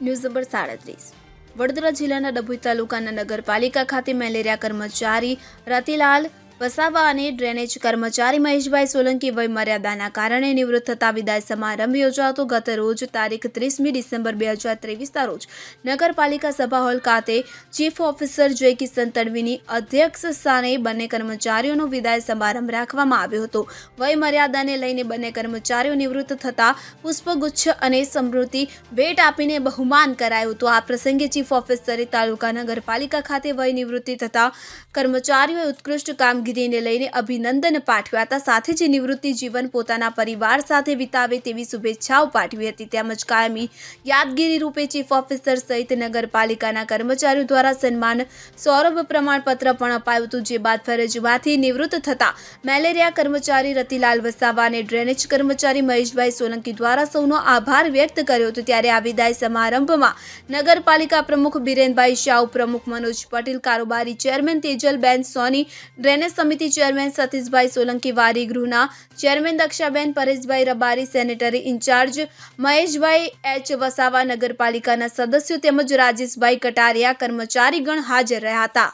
News number સાડત્રીસ. વડોદરા જિલ્લાના ડભોઈ તાલુકાના નગરપાલિકા ખાતે મેલેરિયા કર્મચારી રતિલાલ વસાવા અને ડ્રેનેજ કર્મચારી મહેશભાઈ સોલંકી વય મર્યાદાના કારણે નિવૃત્ત થતા વિદાય સમારંભ યોજાતો ગત રોજ તારીખ ત્રીસમી ડિસેમ્બર બે હજાર ત્રેવીસના રોજ નગરપાલિકા સભા હોલ ખાતે ચીફ ઓફિસર જય કિશન તડવીની અધ્યક્ષ સ્થાને બંને કર્મચારીઓનો વિદાય સમારંભ રાખવામાં આવ્યો હતો. વય મર્યાદાને લઈને બંને કર્મચારીઓ નિવૃત્ત થતા પુષ્પગુચ્છ અને સમૃદ્ધિ ભેટ આપીને બહુમાન કરાયું હતું. આ પ્રસંગે ચીફ ઓફિસરે તાલુકા નગરપાલિકા ખાતે વય નિવૃત્તિ થતા કર્મચારીઓએ ઉત્કૃષ્ટ કામગીરીને લઈને અભિનંદન પાઠવ્યા હતા. સાથે જ નિવૃત્તિ જીવન પોતાના પરિવાર સાથે વિતાવે તેવી શુભેચ્છાઓ પાઠવી હતી. તેમજ કાયમી યાદગીરી રૂપે ચીફ ઓફિસર સહિત નગરપાલિકાના કર્મચારીઓ દ્વારા સન્માન સૌરભ પ્રમાણપત્ર પણ અપાયું હતું. જે બાદ ફરજમાંથી નિવૃત્ત થતા મેલેરિયા કર્મચારી રતિલાલ વસાવા અને ડ્રેનેજ કર્મચારી મહેશભાઈ સોલંકી દ્વારા સૌનો આભાર વ્યક્ત કર્યો હતો. ત્યારે આ વિદાય સમારંભમાં નગરપાલિકા પ્રમુખ બિરેનભાઈ શાહ પ્રમુખ મનોજ પટેલ, કારોબારી ચેરમેન તેજલબેન સોની, ડ્રેનેજ સમિતિ ચેરમેન સતીશભાઈ સોલંકી વારી ગૃહના chairman Dakshaben Pareshbhai Rabari, sanitary incharge Maheshbhai H Vasava નગરપાલિકાના સદસ્યો તેમજ રાજેશભાઈ કટારિયા કર્મચારીગણ હાજર રહ્યા હતા.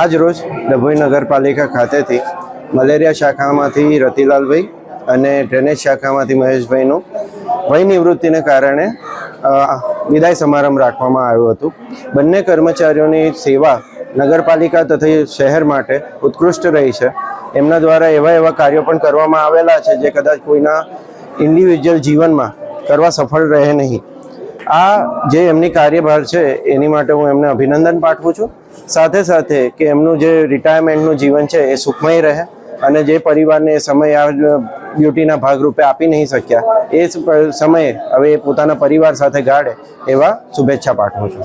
આજ રોજ ડભોઈ નગરપાલિકા ખાતેથી મલેરિયા શાખામાંથી રતિલાલભાઈ અને ડ્રેનેજ શાખામાંથી મહેશભાઈનું વય નિવૃત્તિને કારણે વિદાય સમારંભ રાખવામાં આવ્યું હતું. બંને કર્મચારીઓની સેવા નગરપાલિકા તથા શહેર માટે ઉત્કૃષ્ટ રહી છે. એમના દ્વારા એવા એવા કાર્યો પણ કરવામાં આવેલા છે જે કદાચ કોઈના ઇન્ડિવિજ્યુઅલ જીવનમાં કરવા સફળ રહે નહીં. આ જે એમની કાર્યભાર છે, એની માટે હું એમને અભિનંદન પાઠવું છું. સાથે સાથે કે એમનું જે રિટાયરમેન્ટનું જીવન છે, એ સુખમય રહે અને જે પરિવારને એ સમય આ ડ્યુટીના ભાગરૂપે આપી નહીં શક્યા, એ સમયે હવે એ પોતાના પરિવાર સાથે ગાળે એવા શુભેચ્છા પાઠવું છું.